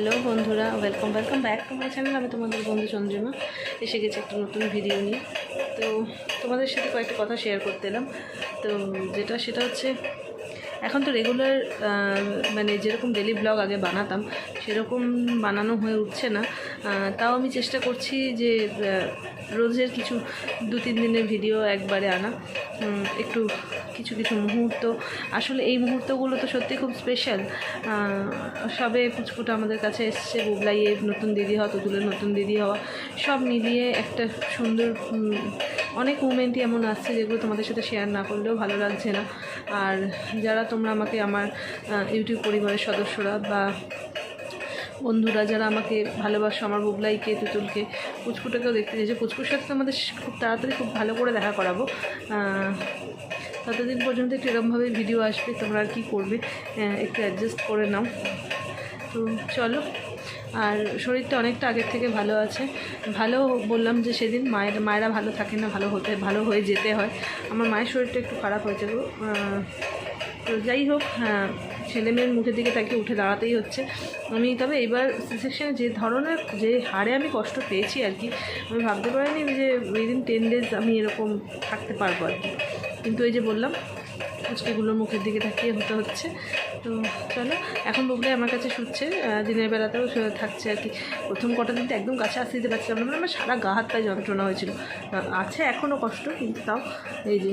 Hello বন্ধুরা welcome welcome back to my channel আমি তোমাদের বন্ধু চন্দ্রিমা, এসে গেছি একটা নতুন ভিডিও নিয়ে। তো তোমাদের সাথে কয়েকটা কথা শেয়ার করতে এলাম। তো যেটা, সেটা হচ্ছে, এখন তো রেগুলার মানে যেরকম ডেলি ব্লগ আগে বানাতাম, সেরকম বানানো হয়ে উঠছে না। তাও আমি চেষ্টা করছি যে রোজের কিছু দু তিন দিনের ভিডিও একবারে আনা। একটু কিছু কিছু মুহূর্ত। আসলে এই মুহূর্তগুলো তো সত্যি খুব স্পেশাল সবে পুচকুটা আমাদের কাছে এসছে, বুবলাইয়ের নতুন দিদি হওয়া, তুতুলের নতুন দিদি হওয়া। সব মিলিয়ে একটা সুন্দর অনেক মুমেন্টই এমন আসছে যেগুলো তোমাদের সাথে শেয়ার না করলেও ভালো লাগছে না। আর যারা তোমরা আমাকে, আমার ইউটিউব পরিবারের সদস্যরা বা বন্ধুরা যারা আমাকে ভালোবাসো, আমার বুবলাইকে, তুতুলকে পুচকুটাকেও দেখতে চাইছে পুচকুর সাথে তো আমাদের খুব তাড়াতাড়ি খুব ভালো করে দেখা করাবো। ততদিন পর্যন্ত একটু এরকমভাবে ভিডিও আসবে তোমরা আর কী করবে? একটু অ্যাডজাস্ট করে নাও। তো চলো আর শরীরটা অনেকটা আগের থেকে ভালো আছে। ভালো বললাম যে সেদিন মায়ের মায়েরা ভালো থাকে না ভালো হতে ভালো হয়ে যেতে হয়। আমার মায়ের শরীরটা একটু খারাপ হয়েছে আহ, তো যাই হোক হ্যাঁ ছেলে মেয়ের মুখের দিকে তাকে উঠে দাঁড়াতেই হচ্ছে। আমি তবে এবার সেকশনে যে ধরনের যে হারে আমি কষ্ট পেয়েছি আর কি আমি ভাবতে পারিনি যে উইদিন টেন ডেজ আমি এরকম থাকতে পারব আর কি। কিন্তু এই যে বললাম ফুচকেগুলোর মুখের দিকে তাকিয়ে হতে হচ্ছে। তো চলো, এখন বুবলাই আমার কাছে শুচ্ছে দিনের বেলাতেও থাকছে আর কি। প্রথম কটা দিন তো একদম কাছে আসতে দিতে পারছিলাম না মানে আমার সারা গা হাত পায়ে যন্ত্রণা হয়েছিল। আছে এখনও কষ্ট, কিন্তু তাও এই যে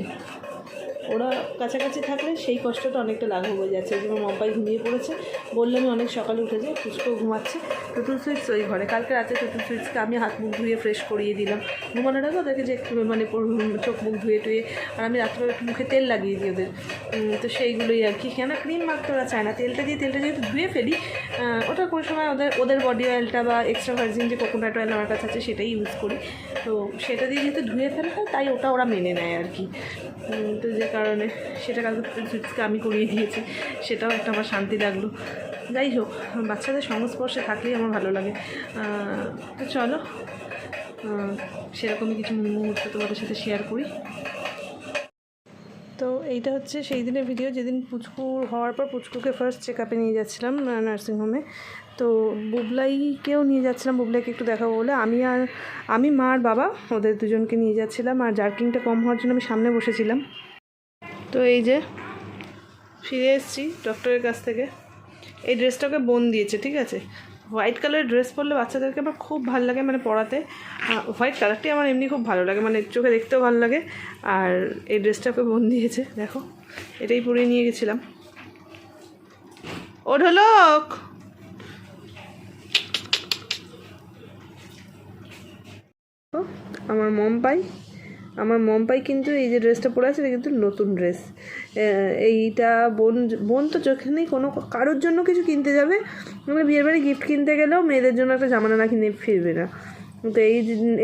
ওরা কাছাকাছি থাকলে সেই কষ্টটা অনেকটা লাঘব হয়ে যাচ্ছে। যেমন মম্পাই ঘুমিয়ে পড়েছে। বললে, আমি অনেক সকালে উঠেছে পুষ্পও ঘুমাচ্ছে। টুটুল সুইটস ওই ঘরে। কালকে রাতে টুটুল সুইটসকে আমি হাত মুখ ধুয়ে ফ্রেশ করিয়ে দিলাম। ঘুমানোর আগে ওদেরকে যে মানে চোখ মুখ ধুয়ে টুয়ে, আর আমি রাত্রে একটু মুখে তেল লাগিয়ে দিই ওদের। তো সেইগুলোই আর কি। কেন? ক্রিম মাখতে ওরা চায় না। তেলটা দিয়ে, তেলটা যেহেতু ধুয়ে ফেলি। ওটা কোনো সময় ওদের ওদের বডি অয়েলটা বা এক্সট্রা ভার্জিন যে কোকোনাট অয়েল আমার কাছে আছে, সেটাই ইউজ করি। তো সেটা দিয়ে যেহেতু ধুয়ে ফেলা হয় তাই ওটা ওরা মেনে নেয় আর কি। তো যে কারণে সেটা কালকে আমি করিয়ে দিয়েছি, সেটাও একটা আমার শান্তি লাগল। যাই হোক, বাচ্চাদের সংস্পর্শে থাকলেই আমার ভালো লাগে। তো চলো সেরকমই কিছু মুহূর্ত তোমাদের সাথে শেয়ার করি। তো এইটা হচ্ছে সেই দিনের ভিডিও যেদিন পুচকুর হওয়ার পর পুচকুকে ফার্স্ট চেক আপে নিয়ে যাচ্ছিলাম নার্সিংহোমে তো বুবলাইকেও নিয়ে যাচ্ছিলাম, বুবলাইকে একটু দেখাবো বলে। আমি আর, আমি, মা আর বাবা ওদের দুজনকে নিয়ে যাচ্ছিলাম আর জার্কিংটা কম হওয়ার জন্য আমি সামনে বসেছিলাম। তো এই যে, ফিরে এসেছি ডক্টরের কাছ থেকে। এই ড্রেসটাকে বোন দিয়েছে, ঠিক আছে? হোয়াইট কালারের ড্রেস পরলে বাচ্চাদেরকে আমার খুব ভালো লাগে মানে পরাতে। হোয়াইট কালারটি আমার এমনি খুব ভালো লাগে মানে চোখে দেখতেও ভালো লাগে। আর এই ড্রেসটাকে বোন দিয়েছে, দেখো। এটাই পরিয়ে নিয়ে গেছিলাম। ও ঢোলক আমার মম পাই। আমার মম পাই কিন্তু এই যে ড্রেসটা পরে আছে, এটা কিন্তু নতুন ড্রেস। এইটা বোন বোন তো চোখে নেই, কোনো কারোর জন্য কিছু কিনতে যাবে। মানে বিয়ের বাড়ি গিফট কিনতে গেলেও মেয়েদের জন্য একটা জামানা না কিনে ফিরবে না। তো এই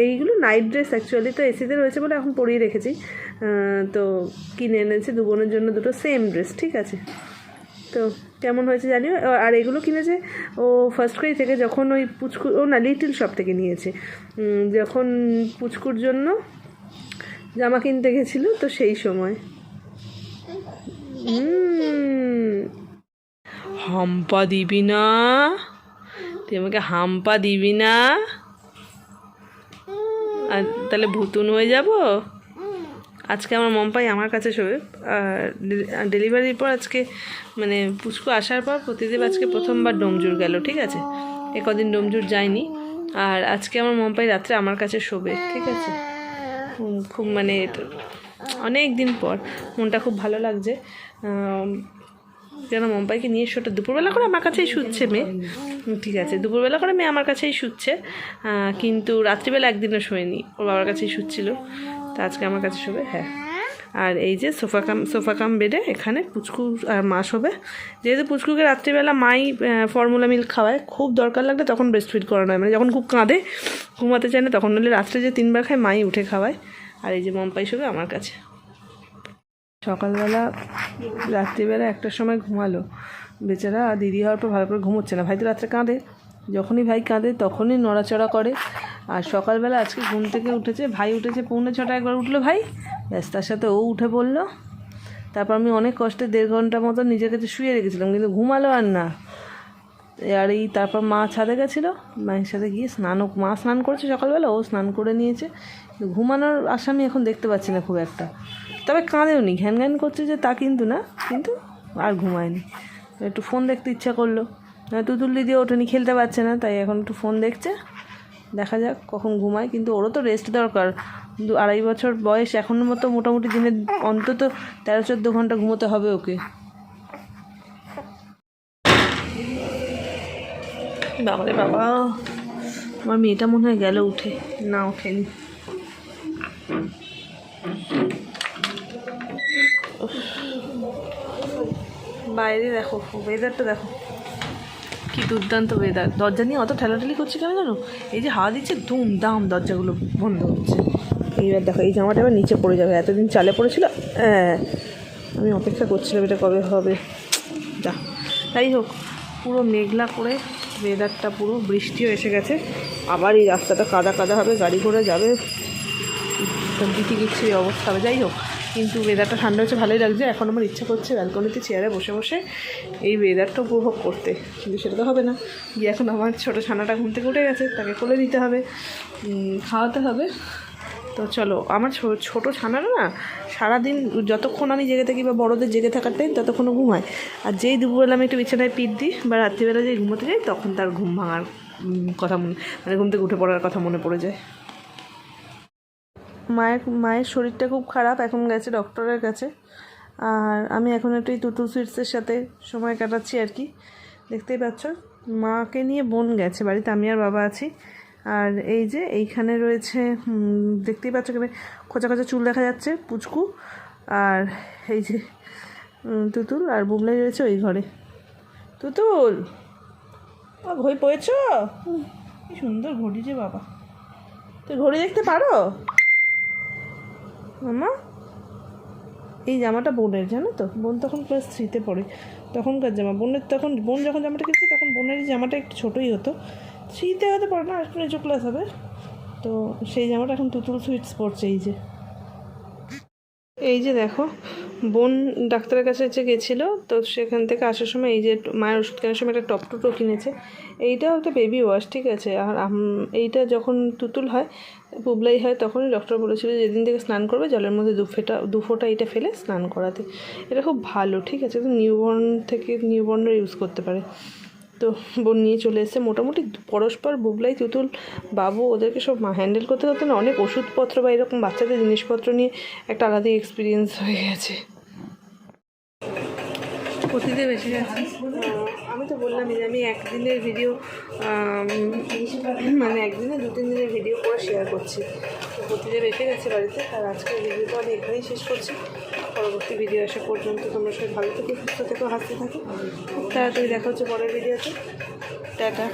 এইগুলো নাইট ড্রেস অ্যাকচুয়ালি তো এসিতে রয়েছে বলে এখন পরিয়ে রেখেছি। তো কিনে এনেছি, দু বোনের জন্য দুটো সেম ড্রেস ঠিক আছে? তো কেমন হয়েছে জানিও? আর এগুলো কিনেছে, ও ফার্স্ট ক্রাই থেকে যখন ওই পুচকু, ও না লিটিল শপ থেকে নিয়েছে। যখন পুচকুর জন্য জামা কিনতে গেছিল তো সেই সময়। হাম্পা দিবি না। তুই আমাকে হাম্পা দিবি না। আর তাহলে ভুতুন হয়ে যাব? আজকে আমার মম্পাই আমার কাছে শোবে। আর ডেলিভারির পর আজকে মানে পুচকু আসার পর প্রতিদেব আজকে প্রথমবার ডোমজুর গেল, ঠিক আছে? এ কদিন ডোমজুর যায়নি। আর আজকে আমার মম্পাই রাত্রে আমার কাছে শোবে, ঠিক আছে? খুব মানে অনেক দিন পর মনটা খুব ভালো লাগছে। যেন মুম্বাইকে নিয়ে শোটা দুপুরবেলা করে আমার কাছেই শুচ্ছে মেয়ে। ঠিক আছে, দুপুরবেলা করে মেয়ে আমার কাছেই শুচ্ছে। কিন্তু রাত্রিবেলা একদিনও শোয়নি, ওর বাবার কাছেই শুচ্ছিল। তা আজকে আমার কাছে শোবে হ্যাঁ। আর এই যে সোফা কাম সোফা কাম বেডে এখানে পুচকু আর মা শোবে যেহেতু পুচকুকে রাত্রিবেলা মাই ফর্মুলা মিল্ক খাওয়ায়, খুব দরকার লাগলে তখন ব্রেস্ট ফিড করানো হয়। মানে যখন খুব কাঁদে, ঘুমাতে চায় না, তখন হলে রাত্রে যে তিনবার খায়, মাই উঠে খাওয়ায়। আর এই যে মম্পাই শোবে আমার কাছে। সকালবেলা রাত্রিবেলা একটার সময় ঘুমালো। বেচারা দিদি হওয়ার পর ভালো করে ঘুমোচ্ছে না। ভাই তো রাত্রে কাঁদে। যখনই ভাই কাঁদে, তখনই নড়াচড়া করে। আর সকালবেলা আজকে ঘুম থেকে উঠেছে, ভাই উঠেছে, পৌনে ছটা একবার উঠল ভাই। ব্যাস, তার সাথে ও উঠে পড়ল। তারপর আমি অনেক কষ্টে দেড় ঘণ্টা মতো নিজের কাছে শুয়ে রেখেছিলাম, কিন্তু ঘুমালো আর না। আর এই তারপর মা ছাদে গেছিল, মায়ের সাথে গিয়ে স্নানও মা স্নান করেছে সকালবেলা, ও স্নান করে নিয়েছে। ঘুমানোর আশা আমি এখন দেখতে পাচ্ছি না খুব একটা। তবে কাঁদেও নি ঘ্যান ঘ্যান করছে যে তা কিন্তু না, কিন্তু আর ঘুমায়নি। একটু ফোন দেখতে ইচ্ছা করল। তুতুল দিদি ওঠেনি, খেলতে পারছে না, তাই এখন একটু ফোন দেখছে। দেখা যাক কখন ঘুমায়, কিন্তু ওরও তো রেস্ট দরকার। দু আড়াই বছর বয়স এখনের মতো মোটামুটি দিনে অন্তত তেরো চোদ্দ ঘণ্টা ঘুমোতে হবে ওকে। বাবারে বাবা। আমার মেয়েটা মনে হয় গেল উঠে। না, ওঠেনি। বাইরে দেখো ওয়েদারটা দেখো। কি দুর্দান্ত ওয়েদার দরজা নিয়ে অত ঠেলাঠেলি করছে কেন জানো? এই যে হাওয়া দিচ্ছে দুম দাম দরজাগুলো বন্ধ হচ্ছে। এইবার দেখো, এই জামাটা এবার নিচে পড়ে যাবে। এতদিন চালে পড়েছিল হ্যাঁ। আমি অপেক্ষা করছিলাম এটা কবে হবে। যা তাই হোক, পুরো মেঘলা করে ওয়েদারটা পুরো বৃষ্টিও এসে গেছে। আবার এই রাস্তাটা কাদা কাদা হবে, গাড়ি ঘোড়া যাবে। দিতে গিচ্ছে এই অবস্থা হবে। যাই হোক, কিন্তু ওয়েদারটা ঠান্ডা হচ্ছে ভালোই লাগছে। এখন আমার ইচ্ছা করছে ব্যালকনিতে চেয়ারে বসে বসে এই ওয়েদারটা উপভোগ করতে। কিন্তু সেটা তো হবে না। গিয়ে এখন আমার ছোটো ছানাটা ঘুম থেকে উঠে গেছে, তাকে কোলে দিতে হবে। খাওয়াতে হবে। তো চলো, আমার ছোটো ছানারা না সারাদিন যতক্ষণ আমি জেগে থাকি বা বড়দের জেগে থাকার টাইম ততক্ষণও ঘুমায়। আর যেই দুপুরবেলা আমি একটু বিছানায় পিট দিই বা রাত্রিবেলা যেই ঘুমোতে যাই, তখন তার ঘুম ভাঙার কথা মনে মানে ঘুম থেকে উঠে পড়ার কথা মনে পড়ে যায়। মায়ের মায়ের শরীরটা খুব খারাপ, এখন গেছে ডক্টরের কাছে। আর আমি এখন একটু তুতুল সুইটসের সাথে সময় কাটাচ্ছি আর কি। দেখতেই পাচ্ছ, মাকে নিয়ে বোন গেছে, বাড়িতে আমি আর বাবা আছি। আর এই যে এইখানে রয়েছে দেখতেই পাচ্ছ কেমন খোঁচা খোঁচা চুল দেখা যাচ্ছে, পুচকু আর এই যে তুতুল আর বুবলাই রয়েছে ওই ঘরে। তুতুল! ঘড়ি পড়েছ? কি সুন্দর ঘড়ি যে বাবা। তুই ঘড়ি দেখতে পারো? মামা? এই জামাটা বোনের, জানো তো? বোন তখন ক্লাস থ্রিতে পড়ে। তখনকার জামা। বোনের তখন, বোন যখন জামাটা কিনছে, তখন বোনের জামাটা একটু ছোটোই হতো। থ্রিতে হতে পারে না একটু নিচু ক্লাস হবে। তো সেই জামাটা এখন তুতুল সুইটস পড়ছে এই যে। এই যে দেখো, বোন ডাক্তারের কাছে যে গেছিল, তো সেখান থেকে আসার সময় এই যে মায়ের ওষুধ কেনার সময় একটা টপ টুটো কিনেছে। এইটা একটা বেবি ওয়াশ ঠিক আছে? আর এইটা যখন তুতুল হয়, পুবলাই হয়, তখনই ডক্টর বলেছিল যেদিন থেকে স্নান করবে, জলের মধ্যে দু ফোঁটা দু ফোঁটা এটা ফেলে স্নান করাতে। এটা খুব ভালো, ঠিক আছে? নিউবর্ন থেকে নিউবর্নরা ইউজ করতে পারে। তো বোন নিয়ে চলে এসেছে। মোটামুটি পরস্পর বুবলাই তুতুল বাবু ওদেরকে সব হ্যান্ডেল করতে করতে না অনেক ওষুধপত্র বা এরকম বাচ্চাদের জিনিসপত্র নিয়ে একটা আলাদাই এক্সপিরিয়েন্স হয়ে গেছে। অতীতে বেশি আমি তো বললাম যে আমি একদিনের ভিডিও মানে একদিনে দু তিন দিনের ভিডিও করে শেয়ার করছি। তো অতীতে বেশি গেছে বাড়িতে আর আজকের ভিডিওটা আমি এখানেই শেষ করছি। পরবর্তী ভিডিও আসা পর্যন্ত তোমরা সবাই ভালো থেকে, সুস্থ থেকো, হাসতে থাকো। তাড়াতাড়ি দেখা হচ্ছে পরের ভিডিওতে টাটা।